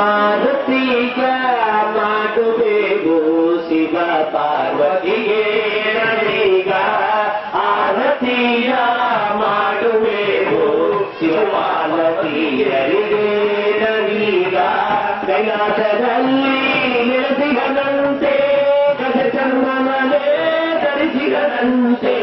ಪಾರ್ವತಿಗ ಮಾಡುವೆವು ಶಿವ ಪಾರ್ವತಿಗೆ ನನಗ ಆರತಿಯ ಮಾಡುವೆವು ಶಿವ ಪಾರ್ವತಿಯರಿಗೆ ನನಗ ಕೈಲಾಸದಲ್ಲಿ ನಿರಸಿಗನಂತೆ ಗಜ ಚಂದನಲೇ ಧರಿಸಿಗನಂತೆ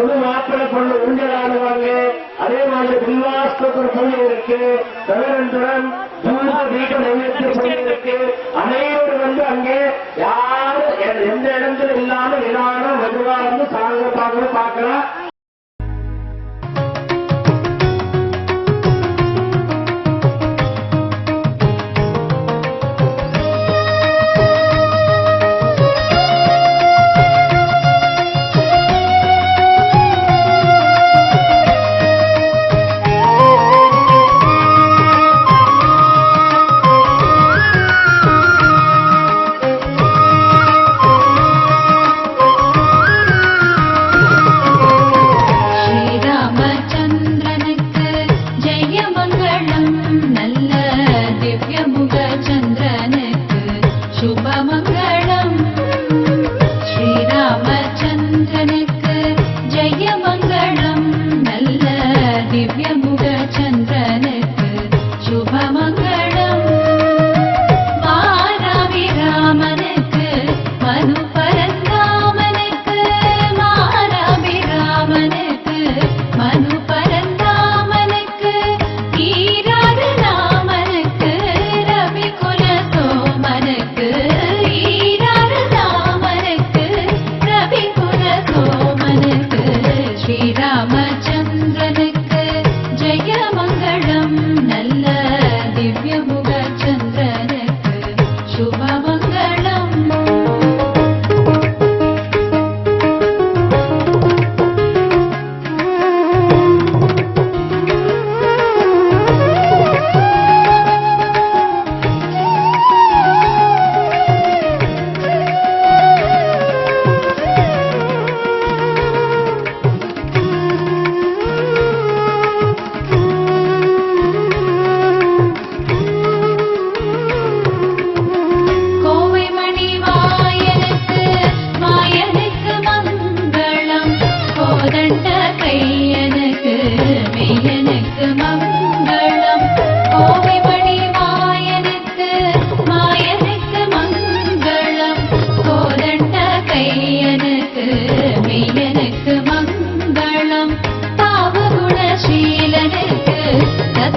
புது மாப்பிள கொண்டு உண்டலானுவாங்க அதே மாதிரி உல்லாசத்துக்கு ஒரு பொண்ணு இருக்கு. தவிரன்றுடன் தூர வீட்டு நைவேத்திய பொண்ணு இருக்கு. அனைவரும் வந்து அங்கே யாரும் எந்த இடத்துல இல்லாமல் நிதானம் வருவாருன்னு இருந்து சாங்க பார்க்க பார்க்கலாம்.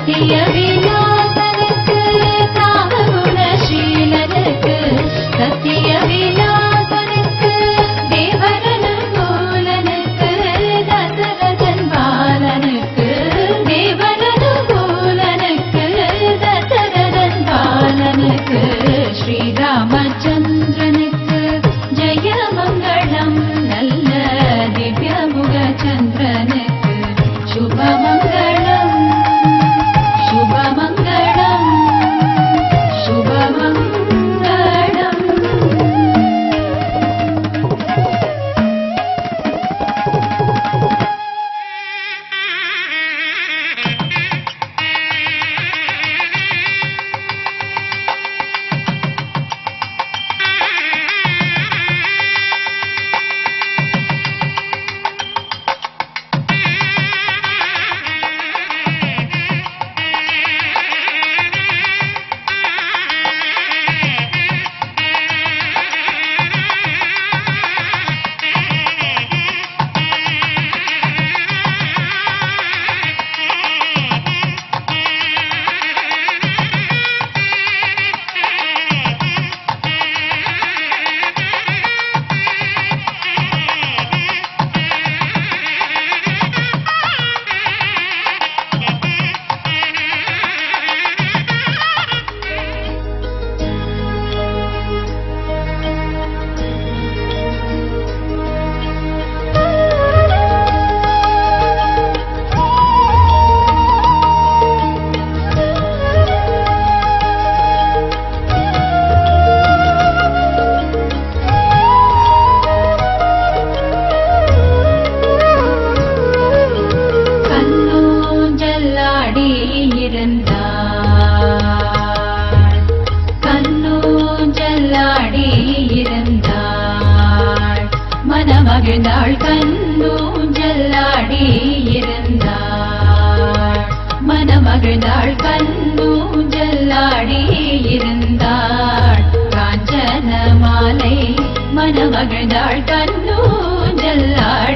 சத்தியவே பிறந்தாள் காஞ்சன மாலை மனமகிழ்ந்தாள் கண்ணூஞ்சல்லாள்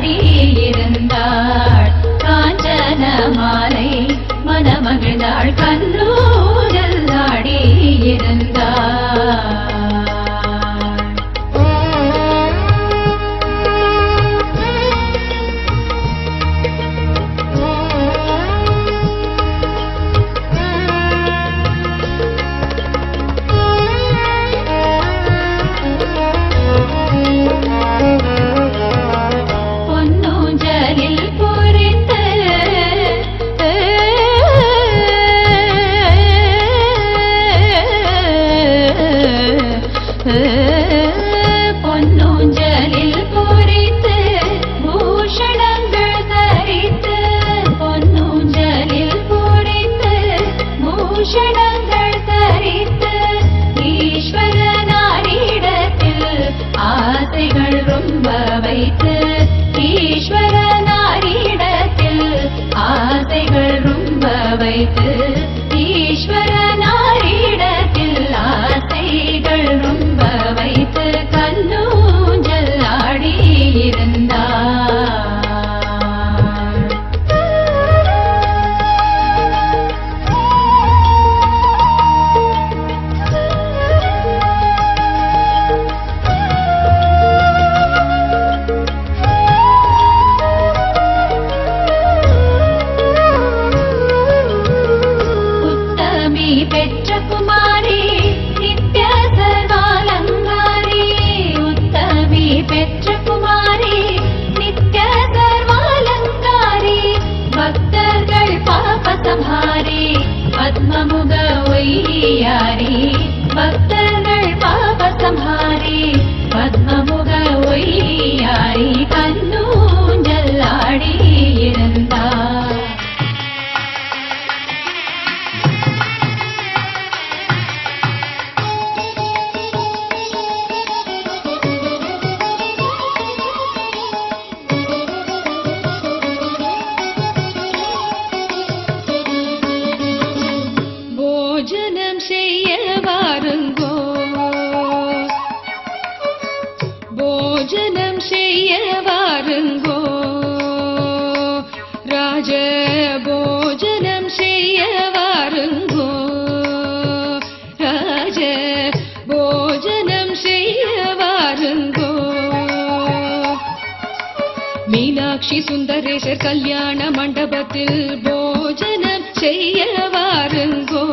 மீனாட்சி சுந்தரேசர் கல்யாண மண்டபத்தில் போஜனம் செய்ய வாருங்கோ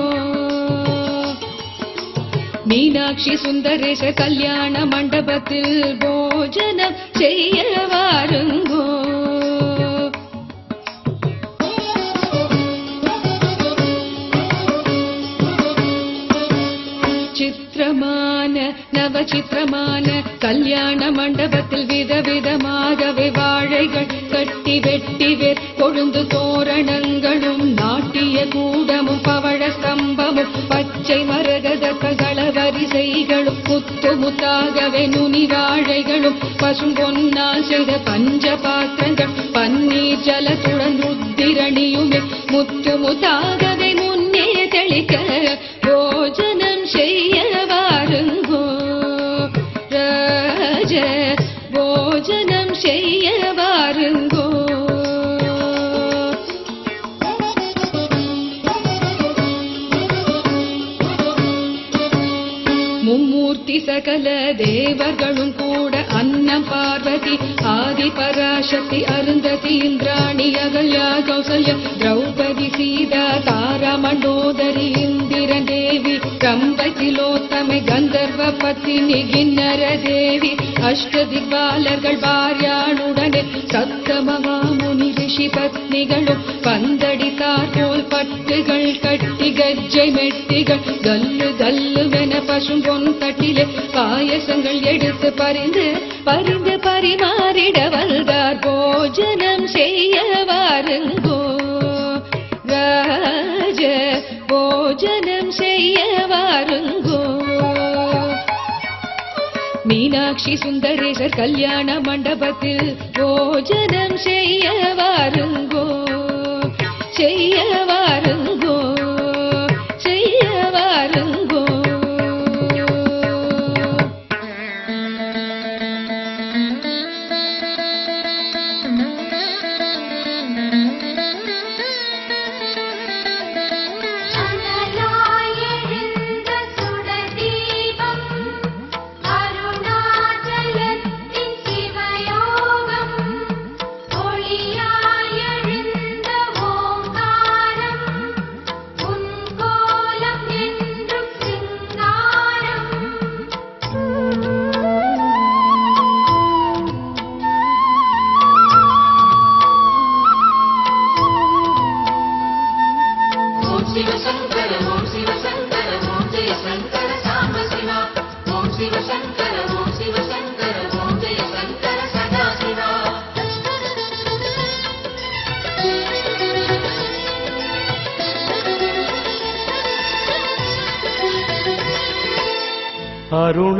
மீனாட்சி சுந்தரேசர் கல்யாண மண்டபத்தில் போஜனம் செய்ய வாருங்கோ சித்திரமான நவசித்திரமான கல்யாண மண்டபத்தில் விதவிதமாகவே வாழைகள் கட்டி வெட்டி வேர் கொழுந்து தோரணங்களும் நாட்டிய கூடமும் பவழ ஸ்தம்பமும் பச்சை மரகத ககள வரிசைகளும் முத்து முத்தாகவே நுனி வாழைகளும் பசும் பொன்னால் செய்த பஞ்ச பாத்திரங்கள் பன்னீர் ஜலத்துடன் ருத்திரணியுமே முத்து முத்தாகவே முன்னே தெளிக்க சகல தேவர்களும் கூட அன்னம் பார்வதி ஆதி பராசக்தி அருந்ததி இந்திராணி அகல்யா கௌசல்யா திரௌபதி சீதா தாரா மண்டோதரி இந்திரன் தேவி கம்பதிலோத்தமை கந்தர்வ பத்தினி கிண்ணர தேவி அஷ்டதிக்பாலர்கள் பாரியாளுடனே பாரியானுடன் ரிஷி பத்னிகளும் பந்தடித்தார் போல் பட்டுகள் கட்டி கஜ்ஜை மெட்டிகள் கல்லு கல்லுவென பசும் பொன் தட்டிலே பாயசங்கள் எடுத்து பறிந்து பறிந்து பரிமாறிட வந்தார் போஜனம் செய் மீனாட்சி சுந்தரேசர் கல்யாண மண்டபத்தில் போஜனம் செய்ய வாருங்கோ செய்ய வாருங்கோ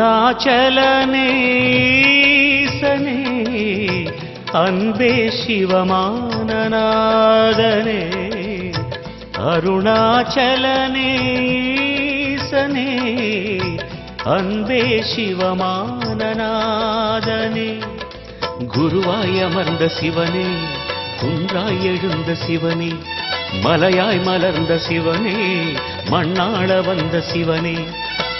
அருணாச்சலனேசனே அன்பே சிவமானநாதனே அருணாச்சலனேசனே அன்பே சிவமானநாதனே குருவாய் அமர்ந்த சிவனே குன்றாய் எழுந்த சிவனே மலையாய் மலர்ந்த சிவனே மண்ணாள வந்த சிவனே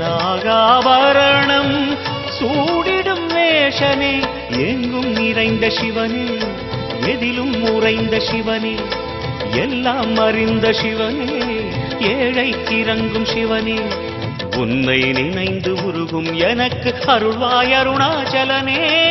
நாகாபரணம் சூடிடும் வேஷனே எங்கும் நிறைந்த சிவனே எதிலும் உறைந்த சிவனே எல்லாம் அறிந்த சிவனே ஏழைக்கு இறங்கும் சிவனே. உன்னை நினைந்து உருகும் எனக்கு அருள்வாய் அருணாச்சலனே.